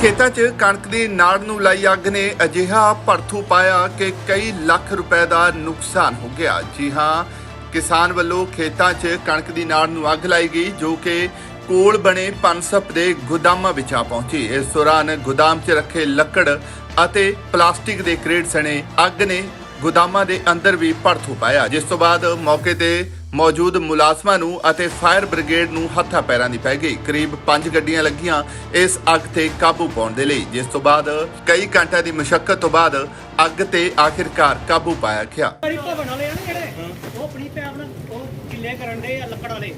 ਖੇਤਾਂ 'ਚ ਕਣਕ ਦੀ ਨਾੜ ਨੂੰ ਲਾਈ ਅੱਗ ਨੇ ਅਜਿਹਾ ਭੜਥੂ ਪਾਇਆ ਕਿ ਕਈ ਲੱਖ ਰੁਪਏ ਦਾ ਨੁਕਸਾਨ ਹੋ ਗਿਆ। ਜੀ ਹਾਂ, ਕਿਸਾਨ ਵੱਲੋਂ ਖੇਤਾਂ 'ਚ ਕਣਕ ਦੀ ਨਾੜ ਨੂੰ ਅੱਗ ਲਾਈ ਗਈ, ਜੋ ਕਿ ਕੋਲ ਬਣੇ ਪਨਸਪ ਦੇ ਗੋਦਾਮਾਂ ਵਿੱਚ ਆ ਪਹੁੰਚੀ। ਇਸ ਦੌਰਾਨ ਗੋਦਾਮ 'ਚ ਰੱਖੇ ਲੱਕੜ ਅਤੇ ਪਲਾਸਟਿਕ ਦੇ ਕ੍ਰੇਟ ਸਣੇ ਅੱਗ ਨੇ ਗੋਦਾਮਾਂ ਦੇ ਅੰਦਰ ਵੀ ਭੜਥੂ ਪਾਇਆ। ਜਿਸ ਤੋਂ ਬਾਅਦ ਮੌਕੇ ਤੇ ਮੌਜੂਦ ਮੁਲਾਜ਼ਮਾਂ ਨੂੰ ਅਤੇ ਫਾਇਰ ਬ੍ਰਿਗੇਡ ਨੂੰ ਹੱਥਾਂ ਪੈਰਾਂ ਦੀ ਪੈ ਗਈ। ਕਰੀਬ 5 ਗੱਡੀਆਂ ਲੱਗੀਆਂ ਇਸ ਅੱਗ ਤੇ ਕਾਬੂ ਪਾਉਣ ਦੇ ਲਈ ਜਿਸ ਤੋਂ ਬਾਅਦ ਕਈ ਘੰਟਿਆਂ ਦੀ ਮੁਸ਼ਕਲ ਤੋਂ ਬਾਅਦ ਅੱਗ ਤੇ ਆਖਿਰਕਾਰ ਕਾਬੂ ਪਾਇਆ ਗਿਆ। ਬੜੀ ਭਵਨ ਵਾਲੇ ਆ ਨਾ ਜਿਹੜੇ ਉਹ ਆਪਣੀ ਪੈਪ ਨਾਲ ਉਹ ਗਿੱਲੇ ਕਰਨ ਦੇ ਆ ਲੱਕੜ ਵਾਲੇ।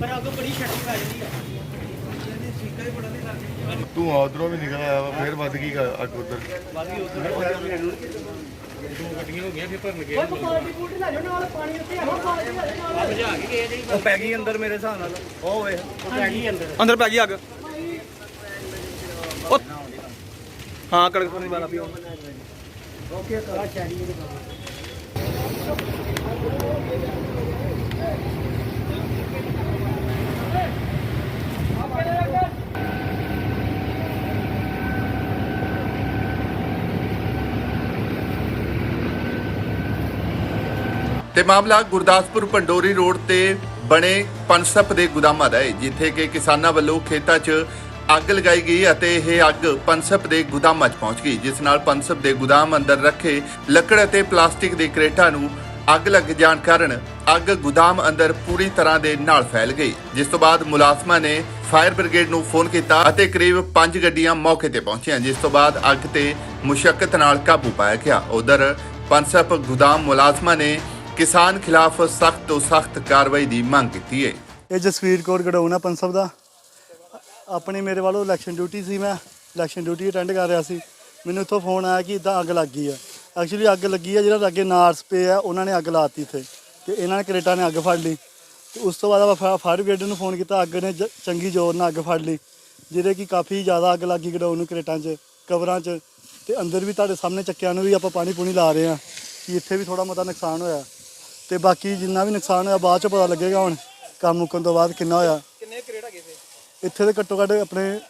ਪਰ ਅੱਗ ਬੜੀ ਛੱਟੀ ਪੈ ਜਾਂਦੀ ਆ। ਤੂੰ ਉਧਰੋਂ ਵੀ ਨਿਕਲ ਆਇਆ ਵਾ ਫਿਰ ਵੱਧ ਗਈ ਅੱਗ ਉਧਰ। ਉਹ ਪਾਣੀ ਬੂਟੀ ਲੈ ਜਾਓ ਨਾਲ ਪਾਣੀ ਉੱਤੇ ਹੋਰ ਪਾਣੀ ਲੈ ਜਾਓ ਨਾਲ। ਬੁਝਾ ਕੇ ਗਏ ਜੀ ਉਹ ਪੈ ਗਈ ਅੰਦਰ ਮੇਰੇ ਹਿਸਾਬ ਨਾਲ। ਉਹ ਵੇ ਉਹ ਪੈ ਗਈ ਅੰਦਰ। ਅੰਦਰ ਪੈ ਗਈ ਅੱਗ। ਹਾਂ ਕੜਕ ਪਾਣੀ ਵਾਲਾ ਪੀਓ। ਤੇ ਮਾਮਲਾ ਗੁਰਦਾਸਪੁਰ ਪੰਡੋਰੀ ਰੋਡ ਤੇ ਬਣੇ ਪਨਸਪ ਦੇ ਗੋਦਾਮਾਂ ਦਾ ਹੈ, ਜਿੱਥੇ ਕਿ ਕਿਸਾਨਾਂ ਵੱਲੋਂ ਖੇਤਾਂ 'ਚ ਅੱਗ ਲਗਾਈ ਗਈ ਅਤੇ ਇਹ ਅੱਗ ਪਨਸਪ ਦੇ ਗੋਦਾਮਾਂ 'ਚ ਪਹੁੰਚ ਗਈ, ਜਿਸ ਨਾਲ ਪਨਸਪ ਦੇ ਗੋਦਾਮ ਅੰਦਰ ਰੱਖੇ ਲੱਕੜ ਅਤੇ ਪਲਾਸਟਿਕ ਦੇ ਕ੍ਰੇਟਾਂ ਨੂੰ ਅੱਗ ਲੱਗ ਜਾਣ ਕਾਰਨ ਅੱਗ ਗੋਦਾਮ ਅੰਦਰ ਪੂਰੀ ਤਰ੍ਹਾਂ ਦੇ ਨਾਲ ਫੈਲ ਗਈ। ਜਿਸ ਤੋਂ ਬਾਅਦ ਮੁਲਾਜ਼ਮਾਂ ਨੇ ਫਾਇਰ ਬ੍ਰਿਗੇਡ ਨੂੰ ਫੋਨ ਕੀਤਾ ਅਤੇ ਕਰੀਬ 5 ਗੱਡੀਆਂ ਮੌਕੇ ਤੇ ਪਹੁੰਚੀਆਂ, ਜਿਸ ਤੋਂ ਬਾਅਦ ਅੱਗ ਤੇ ਮੁਸ਼ਕਲ ਨਾਲ ਕਾਬੂ ਪਾਇਆ ਗਿਆ। ਉਧਰ ਪਨਸਪ ਗੋਦਾਮ ਮੁਲਾਜ਼ਮਾਂ ਨੇ ਕਿਸਾਨ ਖਿਲਾਫ ਸਖਤ ਤੋਂ ਸਖਤ ਕਾਰਵਾਈ ਦੀ ਮੰਗ ਕੀਤੀ ਹੈ ਇਹ ਜਸਵੀਰ ਕੌਰ ਗੜਾਉਣਾ ਪੰਸਬ ਦਾ। ਆਪਣੀ ਮੇਰੇ ਵੱਲੋਂ ਇਲੈਕਸ਼ਨ ਡਿਊਟੀ ਸੀ ਮੈਂ। ਇਲੈਕਸ਼ਨ ਡਿਊਟੀ ਅਟੈਂਡ ਕਰ ਰਿਹਾ ਸੀ। ਮੈਨੂੰ ਇੱਥੋਂ ਫੋਨ ਆਇਆ ਕਿ ਇਦਾਂ ਅੱਗ ਲੱਗ ਗਈ ਹੈ ਐਕਚੁਅਲੀ ਅੱਗ ਲੱਗੀ ਹੈ ਜਿਹੜਾ ਅੱਗੇ ਨਾਰਸ ਪਏ ਆ, ਉਹਨਾਂ ਨੇ ਅੱਗ ਲਾਤੀ ਇੱਥੇ। ਤੇ ਇਹਨਾਂ ਨੇ ਕਰੇਟਾਂ ਨੇ ਅੱਗ ਫੜ ਲਈ। ਤੇ ਉਸ ਤੋਂ ਬਾਅਦ ਆਪਾਂ ਫਾਇਰ ਬ੍ਰਿਗੇਡ ਨੂੰ ਫੋਨ ਕੀਤਾ, ਅੱਗ ਨੇ ਜ- ਚੰਗੀ ਜ਼ੋਰ ਨਾਲ ਅੱਗ ਫੜ ਲਈ। ਜਿਹਦੇ ਕਿ ਕਾਫੀ ਜ਼ਿਆਦਾ ਅੱਗ ਲੱਗੀ ਗਡਾਊਨ ਨੂੰ ਕਰੇਟਾਂ 'ਚ ਕਵਰਾਂ 'ਚ। ਤੇ ਅੰਦਰ ਵੀ ਤੁਹਾਡੇ ਸਾਹਮਣੇ ਚੱਕਿਆਂ ਨੂੰ ਵੀ ਆਪਾਂ ਪਾਣੀ ਪੂਣੀ ਲਾ ਰਹੇ ਆ ਕਿ ਇੱਥੇ ਵੀ ਥੋੜਾ ਮਤਾ ਨੁਕਸਾਨ ਹੋਇਆ। ਤੇ ਬਾਕੀ ਜਿੰਨਾ ਵੀ ਨੁਕਸਾਨ ਹੋਇਆ ਬਾਅਦ ਚ ਪਤਾ ਲੱਗੇਗਾ ਹੁਣ ਕੰਮ ਮੁੱਕਣ ਤੋਂ ਬਾਅਦ ਕਿੰਨਾ ਹੋਇਆ। ਕਿੰਨੇ ਕਰੇਟ ਹੈਗੇ ਸੀ? ਇੱਥੇ ਦੇ ਘੱਟੋ ਘੱਟ ਆਪਣੇ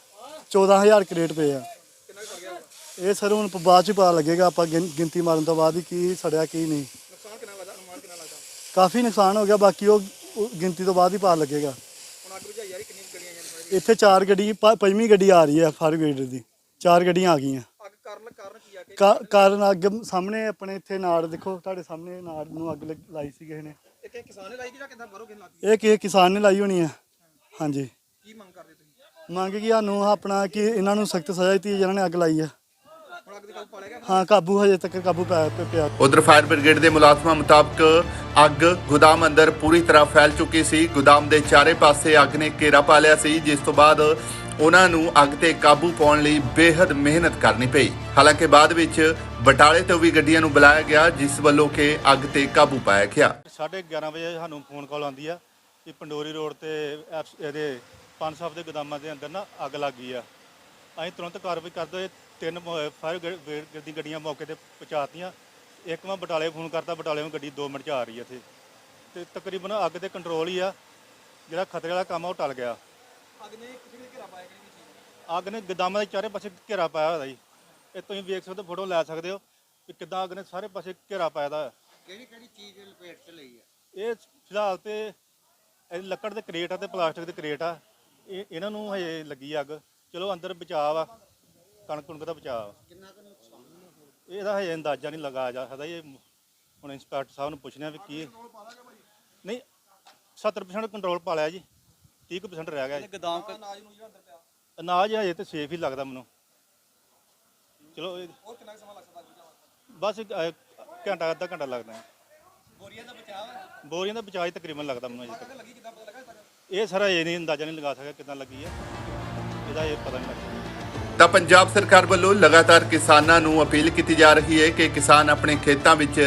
14000 ਕਰੇਟ ਪਏ ਆ। ਕਿੰਨਾ ਸੜ ਗਿਆ? ਇਹ ਸਰ ਹੁਣ ਬਾਅਦ ਚ ਪਤਾ ਲੱਗੇਗਾ ਆਪਾਂ ਗਿਣ- ਗਿਣਤੀ ਮਾਰਨ ਤੋਂ ਬਾਅਦ ਹੀ ਕੀ ਸੜਿਆ ਕੀ ਨਹੀਂ। ਨੁਕਸਾਨ ਕਿੰਨਾ ਵਾਦਾ ਅਨੁਮਾਨ ਕਿੰਨਾ ਲੱਗਦਾ? ਕਾਫੀ ਨੁਕਸਾਨ ਹੋ ਗਿਆ ਬਾਕੀ ਉਹ ਉਹ ਗਿਣਤੀ ਤੋਂ ਬਾਅਦ ਹੀ ਪਤਾ ਲੱਗੇਗਾ। ਹੁਣ ਅੱਗ ਬੁਝਾਈ ਯਾਰ ਕਿੰਨੀ ਗੱਡੀਆਂ ਆਈਆਂ ਇੱਥੇ ਚਾਰ ਗੱਡੀ ਪ- ਪੰਜਵੀਂ ਗੱਡੀ ਆ ਰਹੀ ਹੈ ਫਾਇਰ ਬ੍ਰਿਗੇਡ ਦੀ। ਚਾਰ ਗੱਡੀਆਂ ਆ ਗਈਆਂ। ਕਾਰਨ ਕਾਰਨ ਕੀ ਆ ਕਿ ਕਾ- ਕਾਰਨ ਅੱਗ ਸਾਹਮਣੇ ਆਪਣੇ ਇੱਥੇ ਨਾੜ ਦੇਖੋ ਤੁਹਾਡੇ ਸਾਹਮਣੇ ਨਾੜ ਨੂੰ ਅੱਗ ਲੱਗ- ਲਾਈ ਸੀ ਕਿਸੇ ਨੇ। ਇਹ ਕਿ ਕਿਸਾਨ ਨੇ ਲਾਈ ਕਿ ਜਾਂ ਕਿੱਦਾਂ ਬਾਹਰੋਂ ਕਿਨ ਲੱਗੀ ਇਹ ਕਿਸੇ ਕਿਸਾਨ ਨੇ ਲਾਈ ਹੋਣੀ ਆ। ਹਾਂਜੀ। ਕੀ ਮੰਗ ਕਰਦੇ ਤੁਸੀਂ? ਮੰਗ ਕੀ ਸਾਨੂੰ ਆਪਣਾ ਕਿ ਇਹਨਾਂ ਨੂੰ ਸਖਤ ਸਜ਼ਾ ਦਿੱਤੀ ਜਿਨ੍ਹਾਂ ਨੇ ਅੱਗ ਲਾਈ ਆ। ਹੁਣ ਅੱਗ ਦੀ ਕਾਬੂ ਪਾ ਲਿਆ ਗਿਆ? ਹਾਂ ਕਾਬੂ ਹਜੇ ਤੱਕ ਕਾਬੂ ਪਾ ਪ- ਪਿਆ। ਉਧਰ ਫਾਇਰ ਬ੍ਰਿਗੇਡ ਦੇ ਮੁਲਾਜ਼ਮਾਂ ਮੁਤਾਬਕ ਅੱਗ ਗੋਦਾਮ ਅੰਦਰ ਪੂਰੀ ਤਰ੍ਹਾਂ ਫੈਲ ਚੁੱਕੀ ਸੀ। ਗੋਦਾਮ ਦੇ ਚਾਰੇ ਪਾਸੇ ਅੱਗ ਨੇ ਘੇਰਾ ਪਾ ਲਿਆ ਸੀ ਜਿਸ ਤੋਂ ਬਾਅਦ ਉਹਨਾਂ ਨੂੰ ਅੱਗ ਤੇ ਕਾਬੂ ਪਾਉਣ ਲਈ ਬੇहद ਮਿਹਨਤ ਕਰਨੀ ਪਈ। ਹਾਲਾਂਕਿ ਬਾਅਦ ਵਿੱਚ ਬਟਾਲੇ ਤੋਂ ਵੀ ਗੱਡੀਆਂ ਨੂੰ ਬੁਲਾਇਆ ਗਿਆ, ਜਿਸ ਵੱਲੋਂ ਕਿ ਅੱਗ ਤੇ ਕਾਬੂ ਪਾਇਆ ਗਿਆ। 11:30 ਵਜੇ ਸਾਨੂੰ ਫੋਨ ਕਾਲ ਆਉਂਦੀ ਆ ਕਿ ਪੰਡੋਰੀ ਰੋਡ ਤੇ ਐਫ- ਇਹਦੇ ਪੰਜ ਸਾਹਿਬ ਦੇ ਗੋਦਾਮਾਂ ਦੇ ਅੰਦਰ ਨਾ ਅੱਗ ਲੱਗ ਗਈ ਆ। ਅਸੀਂ ਤੁਰੰਤ ਕਾਰਵਾਈ ਕਰਦੇ ਹੋਏ ਤਿੰਨ ਫਾਇਰ ਬ੍ਰਿਗੇਡ ਦੀ ਗੱਡੀਆਂ ਮੌਕੇ ਤੇ ਪਹੁੰਚਾਤੀਆਂ। ਇੱਕ ਮੈਂ ਬਟਾਲੇ ਫੋਨ ਕਰਤਾ ਬਟਾਲੇ ਨੂੰ ਗੱਡੀ 2 ਮਿੰਟ ਚ ਆ ਰਹੀ ਹੈ ਇੱਥੇ। ਤੇ ਤਕਰੀਬਨ ਅੱਗ ਤੇ ਕੰਟਰੋਲ ਹੀ ਆ। ਜਿਹੜਾ ਖਤਰੇ ਵਾਲਾ ਕੰਮ ਆ ਉਹ ਟਲ ਗਿਆ। ਅੱਗ ਨੇ ਕਿਸੇ ਨੇ ਘੇਰਾ ਪਾਇਆ ਕਿਹੜੀ ਚੀਜ਼ ਅੱਗ ਨੇ ਗੋਦਾਮਾਂ ਦੇ ਚਾਰੇ ਪਾਸੇ ਘੇਰਾ ਪਾਇਆ ਹੋਇਆ ਜੀ। ਇਹ ਤੁਸੀਂ ਵੇਖ ਸਕਦੇ ਹੋ ਫੋਟੋ ਲੈ ਸਕਦੇ ਹੋ ਕਿ ਕਿੱਦਾਂ ਅੱਗ ਨੇ ਸਾਰੇ ਪਾਸੇ ਘੇਰਾ ਪਾਇਆ ਦਾ। ਕਿਹੜੀ ਕਿਹੜੀ ਚੀਜ਼ ਲਪੇਟ ਚ ਲਈ ਆ? ਇਹ ਫਿਲਹਾਲ ਤੇ ਇਹ ਲੱਕੜ ਦੇ ਕਰੇਟ ਆ ਤੇ ਪਲਾਸਟਿਕ ਦੇ ਕਰੇਟ ਆ। ਇਹ ਇਹਨਾਂ ਨੂੰ ਹਜੇ ਲੱਗੀ ਅੱਗ। ਚਲੋ ਅੰਦਰ ਬਚਾਅ ਆ ਕਣਕ ਕੁਣਕ ਦਾ ਬਚਾਅ ਕਿੰਨਾ ਕੁ ਨੁਕਸਾਨ ਇਹਦਾ ਹਜੇ ਅੰਦਾਜ਼ਾ ਨਹੀਂ ਲਗਾਇਆ ਜਾ ਸਕਦਾ। ਇਹ ਹੁਣ ਇੰਸਪੈਕਟਰ ਸਾਹਿਬ ਨੂੰ ਪੁੱਛਣਾ ਵੀ ਕੀ ਨਹੀਂ 70% ਕੰਟਰੋਲ ਪਾ ਲਿਆ ਜੀ। 30% ਰਹਿ ਗਿਆ। ਜੀ ਗਦਾਮ ਅਨਾਜ ਨੂੰ ਜਿਹੜਾ ਅੰਦਰ ਪਿਆ। ਅਨਾਜ ਹਜੇ ਤੇ ਸੇਫ ਹੀ ਲੱਗਦਾ ਮੈਨੂੰ। ਚਲੋ ਇਹ- ਹੋਰ ਕਿੰਨਾ ਕੁ ਸਮਾਂ ਲੱਗ ਸਕਦਾ ਅੱਗ ਬੁਝਾਉਣ ਬਸ ਇੱਕ, ਅਹ, ਘੰਟਾ ਅੱਧਾ ਘੰਟਾ ਲੱਗਦਾ ਹੈ। ਬੋਰੀਆਂ ਦਾ ਬਚਾਅ ਹੈ? ਬੋਰੀਆਂ ਦਾ ਬਚਾਅ ਹੀ ਤਕਰੀਬਨ ਲੱਗਦਾ ਮੈਨੂੰ ਅਜੇ ਤੱਕ। ਲੱਗੀ ਕਿੱਦਾਂ ਪਤਾ ਲੱਗਾ ਤੱਕ? ਇਹ ਸਾਰਾ ਇਹ ਨਹੀਂ ਅੰਦਾਜ਼ਾ ਨਹੀਂ ਲਗਾ ਸਕਦਾ ਕਿਦਾਂ ਲੱਗੀ ਹੈ। ਇਹਦਾ ਇਹ ਪਤਾ ਨਹੀਂ ਲੱਗਦਾ। ਤਾਂ ਪੰਜਾਬ ਸਰਕਾਰ ਵੱਲੋਂ ਲਗਾਤਾਰ ਕਿਸਾਨਾਂ ਨੂੰ ਅਪੀਲ ਕੀਤੀ ਜਾ ਰਹੀ ਹੈ ਕਿ ਕਿਸਾਨ ਆਪਣੇ ਖੇਤਾਂ ਵਿੱਚ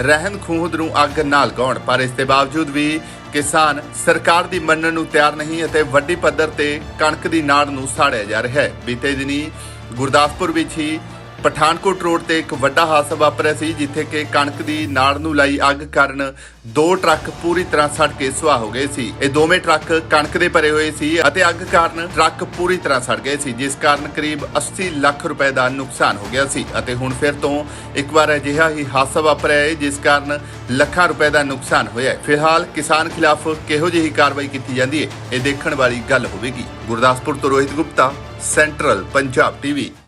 ਰਹਿੰਦ ਖੂੰਹਦ ਨੂੰ ਅੱਗ ਨਾ ਲਗਾਉਣ ਪਰ ਇਸ ਦੇ ਬਾਵਜੂਦ ਵੀ ਕਿਸਾਨ ਸਰਕਾਰ ਦੀ ਮੰਨਣ ਨੂੰ ਤਿਆਰ ਨਹੀਂ ਅਤੇ ਵੱਡੀ ਪੱਧਰ ਤੇ ਕਣਕ ਦੀ ਨਾੜ ਨੂੰ ਸਾੜਿਆ ਜਾ ਰਿਹਾ ਹੈ। ਬੀਤੇ ਦਿਨੀ ਗੁਰਦਾਸਪੁਰ ਵਿੱਚ ਹੀ ਪਠਾਨਕੋਟ ਰੋਡ ਤੇ ਇੱਕ ਵੱਡਾ ਹਾਦਸਾ ਵਾਪਰਿਆ ਸੀ, ਜਿੱਥੇ ਕਿ ਕਣਕ ਦੀ ਨਾੜ ਨੂੰ ਲਾਈ ਅੱਗ ਕਾਰਨ ਦੋ ਟਰੱਕ ਪੂਰੀ ਤਰ੍ਹਾਂ ਸੜ ਕੇ ਸੁਆਹ ਹੋ ਗਏ ਸੀ। ਇਹ ਦੋਵੇਂ ਟਰੱਕ ਕਣਕ ਦੇ ਭਰੇ ਹੋਏ ਸੀ ਅਤੇ ਅੱਗ ਕਾਰਨ ਟਰੱਕ ਪੂਰੀ ਤਰ੍ਹਾਂ ਸੜ ਗਏ ਸੀ, ਜਿਸ ਕਾਰਨ ਕਰੀਬ 80 ਲੱਖ ਰੁਪਏ ਦਾ ਨੁਕਸਾਨ ਹੋ ਗਿਆ ਸੀ। ਅਤੇ ਹੁਣ ਫਿਰ ਤੋਂ ਇੱਕ ਵਾਰ ਅਜਿਹਾ ਹੀ ਹਾਦਸਾ ਵਾਪਰਿਆ ਹੈ, ਜਿਸ ਕਾਰਨ ਲੱਖਾਂ ਰੁਪਏ ਦਾ ਨੁਕਸਾਨ ਹੋਇਆ ਹੈ। ਫਿਲਹਾਲ ਕਿਸਾਨ ਖਿਲਾਫ ਕਿਹੋ ਜਿਹੀ ਕਾਰਵਾਈ ਕੀਤੀ ਜਾਂਦੀ ਹੈ, ਇਹ ਦੇਖਣ ਵਾਲੀ ਗੱਲ ਹੋਵੇਗੀ। ਗੁਰਦਾਸਪੁਰ ਤੋਂ ਰੋਹਿਤ ਗੁਪਤਾ, ਸੈਂਟਰਲ ਪੰਜਾਬ ਟੀਵੀ।